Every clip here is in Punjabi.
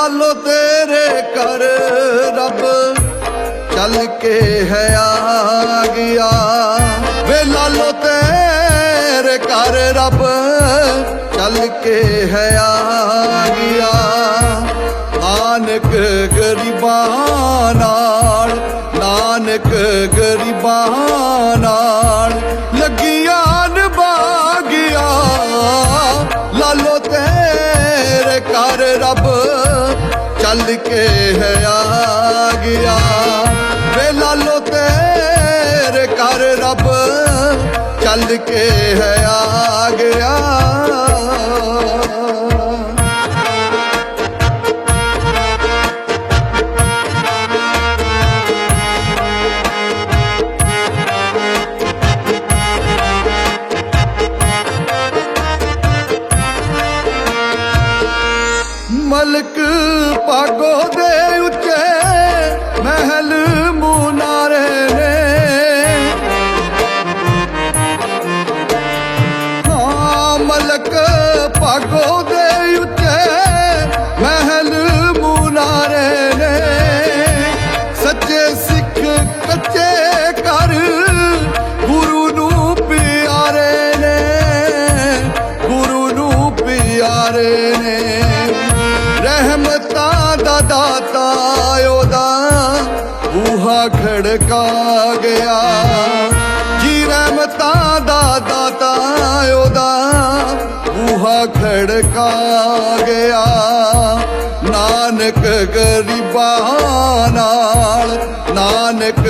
ਵੇ ਲਾਲੋ ਤੇਰੇ ਕਰ ਰੱਬ ਚੱਲ ਕੇ ਹੈ ਆ ਗਿਆ। ਵੇ ਲਾਲੋ ਤੇਰੇ ਕਰ ਰੱਬ ਚੱਲ ਕੇ ਹੈ ਆ ਗਿਆ। ਨਾਨਕ ਗਰੀਬਾਂ ਨਾਲ, ਨਾਨਕ ਗਰੀਬਾਂ ਨਾਲ ਲੱਗੀਆਂ ਨਬਾਗੀਆਂ ਲਾਲੋ ਕੇ ਹੈ ਆ। ਗਿਆ ਵੇ ਲਾਲੋ ਤੇਰੇ ਕਰ ਰੱਬ ਚੱਲ ਕੇ ਹੈ ਆ। ਗਿਆ ਮਲਕ ਪਾਗੋ ਦੇ ਉੱਚੇ ਮਹਿਲ ਮੁਨਾਰੇ ਨੇ। ਹਾਂ ਮਲਕ ਪਾਗੋ ਦੇ ਦਾਤਾ ਉਹਦਾ ਬੂਹਾ ਖੜਕਾ ਗਿਆ ਜੀ ਰਹਿਮਤਾਂ ਦਾ ਦਾਤਾ ਉਹਦਾ ਬੂਹਾ ਖੜਕਾ ਗਿਆ ਨਾਨਕ ਗਰੀਬਾਂ ਨਾਲ ਨਾਨਕ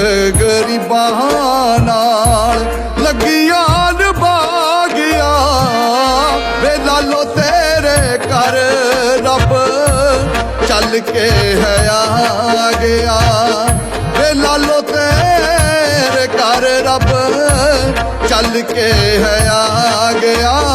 ਗਰੀਬਾਂ ਨਾਲ ਚੱਲ ਕੇ ਹੈ ਆ ਗਿਆ। ਵੇ ਲਾਲੋ ਤੇਰੇ ਕਰ ਰੱਬ ਚੱਲ ਕੇ ਹੈ ਆ ਗਿਆ।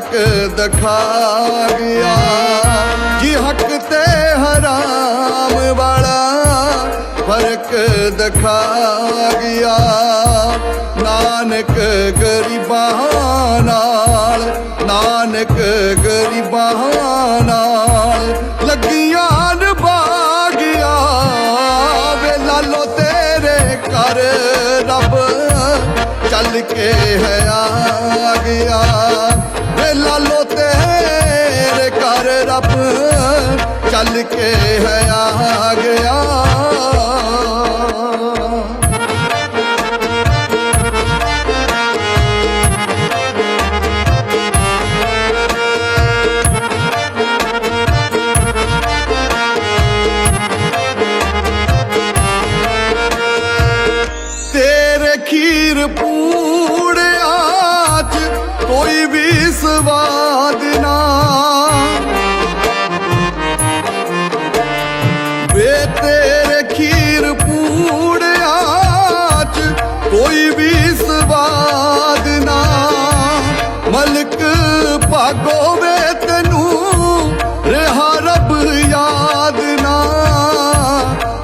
ਫ਼ਰਕ ਦਿਖਾ ਗਿਆ। ਜੀ ਹੱਕ ਤੇ ਹਰਾਮ ਵਾਲਾ ਫ਼ਰਕ ਦਿਖਾ ਗਿਆ। ਨਾਨਕ ਗਰੀਬਾਂ ਨਾਲ, ਨਾਨਕ ਗਰੀਬਾਂ ਨਾਲ ਚੱਲ ਕੇ ਹੈ ਆ ਗਿਆ। ਭਾਗੋ ਵੇ ਤੈਨੂੰ। ਰਿਹਾ ਰੱਬ ਯਾਦ ਨਾ।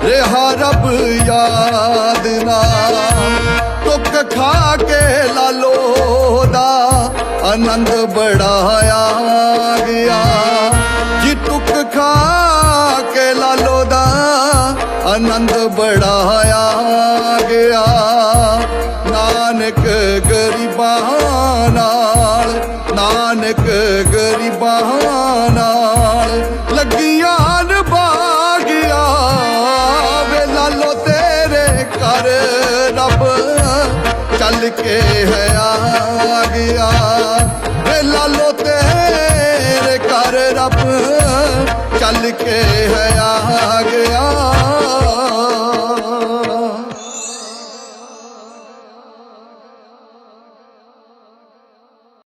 ਰਿਹਾ ਰੱਬ ਯਾਦ ਨਾ। ਟੁੱਕ ਖਾ ਕੇ ਲਾਲੋ ਦਾ ਆਨੰਦ ਬੜਾ ਆ ਗਿਆ ਜੀ ਟੁੱਕ ਖਾ ਕੇ ਲਾਲੋ ਦਾ ਆਨੰਦ ਬੜਾ ਨਾਨਕ ਗਰੀਬਾਂ ਨਾਲ ਲੱਗੀਆਂ ਨਬਾਗੀਆਂ ਵੇ ਲਾਲੋ ਤੇਰੇ ਘਰ ਰੱਬ ਚੱਲ ਕੇ ਹੈ ਆ ਗਿਆ ਵੇ ਲਾਲੋ ਤੇਰੇ ਘਰ ਰੱਬ ਚੱਲ ਕੇ ਹੈ ਆ